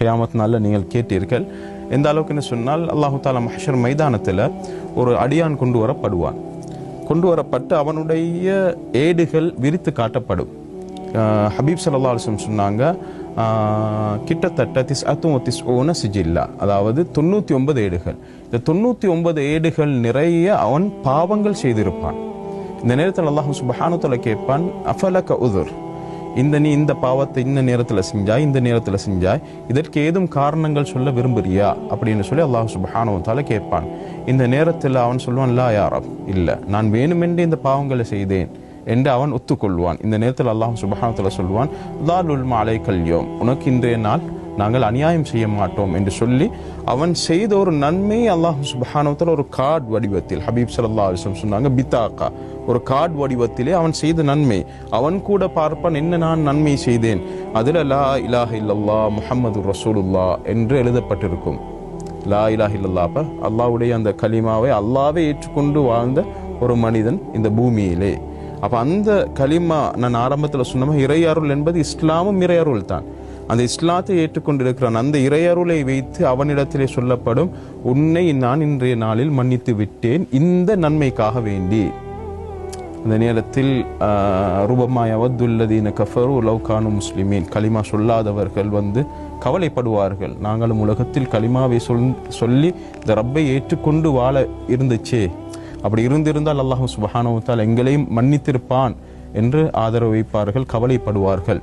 கியாமத் நாளில் நீங்கள் கேட்டீர்கள் எந்த அளவுக்குன்னு சொன்னால் அல்லாஹு தாலா மஹர் மைதானத்தில் ஒரு அடியான் கொண்டு வரப்படுவான் கொண்டு வரப்பட்டு அவனுடைய ஏடுகள் விரித்து காட்டப்படும் ஹபீப் சல்லா அலிஸ்லம் சொன்னாங்க கிட்டத்தட்ட திஸ் அத்தும் திஸ் ஓன சிஜில்லா அதாவது தொண்ணூற்றி ஒன்பது ஏடுகள் இந்த தொண்ணூற்றி ஒன்பது ஏடுகள் நிறைய அவன் பாவங்கள் செய்திருப்பான் இந்த நேரத்தில் அல்லாஹ் சுபஹானுத்தல கேட்பான் அஃபலக உதுர் இந்த நீ இந்த பாவத்தை இந்த நேரத்தில் செஞ்சாய் இந்த நேரத்தில் செஞ்சாய். இதற்கு ஏதும் காரணங்கள் சொல்ல விரும்புறியா? அப்படின்னு சொல்லி அல்லாஹ் சுபஹானுவத்தால கேட்பான். இந்த நேரத்தில் அவன் சொல்லுவான் லா யாரம் இல்லை. நான் வேணுமென்று இந்த பாவங்களை செய்தேன் என்று அவன் ஒத்துக்கொள்வான். இந்த நேரத்தில் அல்லாஹ் சுபஹானத்தில் சொல்வான் லாலுல் மாலை கல்யோம் உனக்கு இன்றைய நாள் நாங்கள் அநியாயம் செய்ய மாட்டோம் என்று சொல்லி அவன் செய்த ஒரு நன்மை அல்லாஹ் சுபஹானவத்தில் ஒரு கார்டு வடிவத்தில் ஹபீப் சல்லா அலிஸ்லம் சொன்னாங்க பித்தாக்கா. ஒரு கார்டு வடிவத்திலே அவன் செய்த நன்மை. அவன் கூட பார்ப்பான் என்ன நான் நன்மை செய்தேன்? அதில் லா இலாஹ இல்லல்லா முஹம்மது ரசூலுல்லா என்று எழுதப்பட்டிருக்கும். லா இலாஹ இல்லல்லா அப்போ அல்லாவுடைய அந்த கலிமாவை அல்லாவே ஏற்றுக்கொண்டு வாழ்ந்த ஒரு மனிதன் இந்த பூமியிலே. அப்போ அந்த கலிமா நான் ஆரம்பத்தில் சொன்ன இறையாருள் என்பது இஸ்லாமும் இறையாருள் தான். அந்த இஸ்லாத்தை ஏற்றுக்கொண்டிருக்கிறான். அந்த இறையருளை வைத்து அவனிடத்திலே சொல்லப்படும் உன்னை நான் இன்றைய நாளில் மன்னித்து விட்டேன். இந்த நன்மைக்காக வேண்டி. அந்த நேரத்தில் ரூபமாய் அவத்துல்லதீன கஃபரு லவ்கானு முஸ்லிமீன். கலிமா சொல்லாதவர்கள் வந்து கவலைப்படுவார்கள். நாங்களும் உலகத்தில் களிமாவை சொல் சொல்லி இந்த ரப்பை ஏற்றுக்கொண்டு வாழ இருந்துச்சே. அப்படி இருந்திருந்தால் அல்லாஹும் சுபஹானவத்தால் எங்களையும் மன்னித்திருப்பான் என்று ஆதரவு வைப்பார்கள் கவலைப்படுவார்கள்.